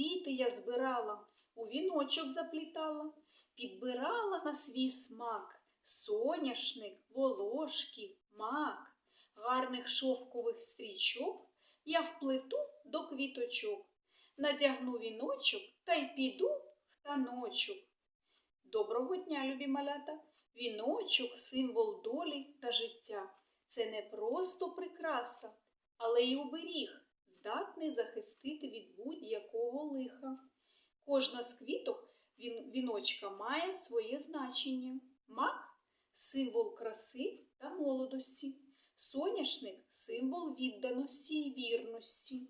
квіти я збирала, у віночок заплітала, підбирала на свій смак соняшник, волошки, мак, гарних шовкових стрічок я вплету до квіточок, надягну віночок та й піду в таночок. Доброго дня, любі малята! Віночок символ долі та життя. Це не просто прикраса, але й оберіг, здатний захистити від будь-якого лиха. Кожна з квіток він- віночка має своє значення. Мак символ краси та молодості, соняшник символ відданості й вірності,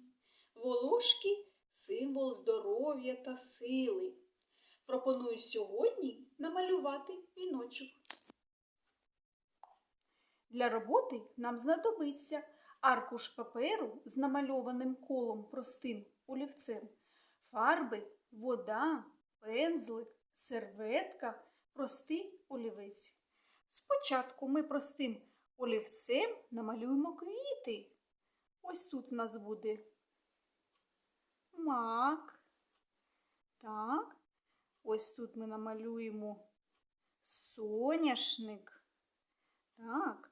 волошки символ здоров'я та сили. Пропоную сьогодні намалювати віночок. Для роботи нам знадобиться аркуш паперу з намальованим колом простим олівцем, фарби, вода, пензлик, серветка, простий олівець. Спочатку ми простим олівцем намалюємо квіти. Ось тут у нас буде мак. Так. Ось тут ми намалюємо соняшник. Так.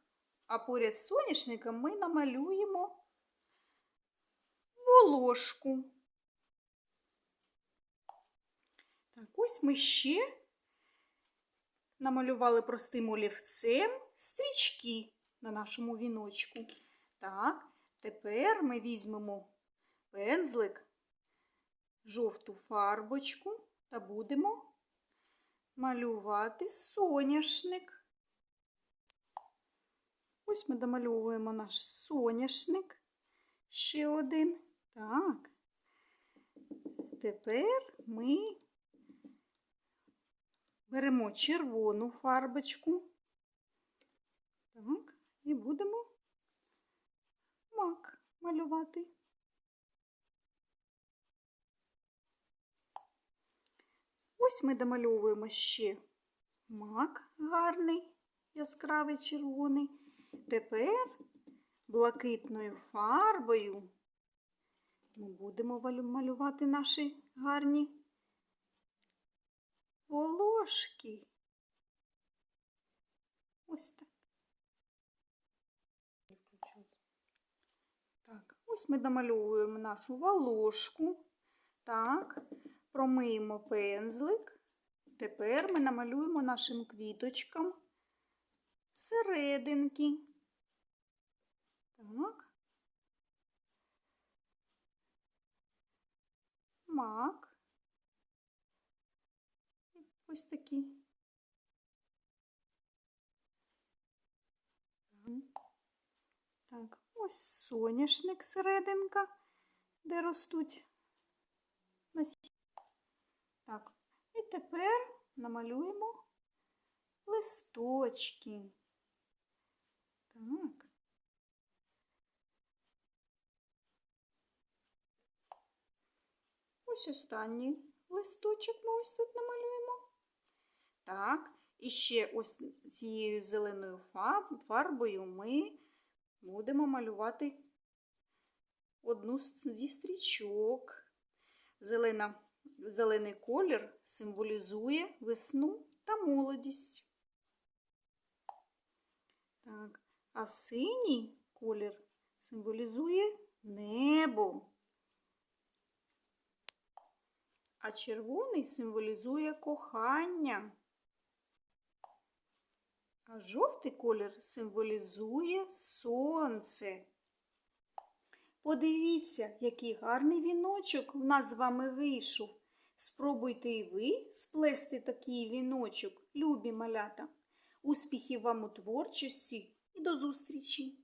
А поряд з соняшником ми намалюємо волошку. Так, ось ми ще намалювали простим олівцем стрічки на нашому віночку. Так, тепер ми візьмемо пензлик, жовту фарбочку та будемо малювати соняшник. Ось ми домальовуємо наш соняшник. Ще один. Так. Тепер ми беремо червону фарбочку. Так, і будемо мак малювати. Ось ми домальовуємо ще мак гарний, яскравий червоний. Тепер блакитною фарбою ми будемо малювати наші гарні волошки. Ось так. Так, ось ми домальовуємо нашу волошку. Так, промиємо пензлик. Тепер ми намалюємо нашим квіточкам серединки. Так. Мак. Ось такі. Так, ось соняшник серединка, де ростуть насіння. Так, і тепер намалюємо листочки. Так. Ось останній листочок ми ось тут намалюємо. Так, і ще ось цією зеленою фарбою ми будемо малювати одну зі стрічок. Зелена, зелений колір символізує весну та молодість. Так, а синій колір символізує небо. А червоний символізує кохання. А жовтий колір символізує сонце. Подивіться, який гарний віночок в нас з вами вийшов. Спробуйте і ви сплести такий віночок, любі малята. Успіхів вам у творчості і до зустрічі!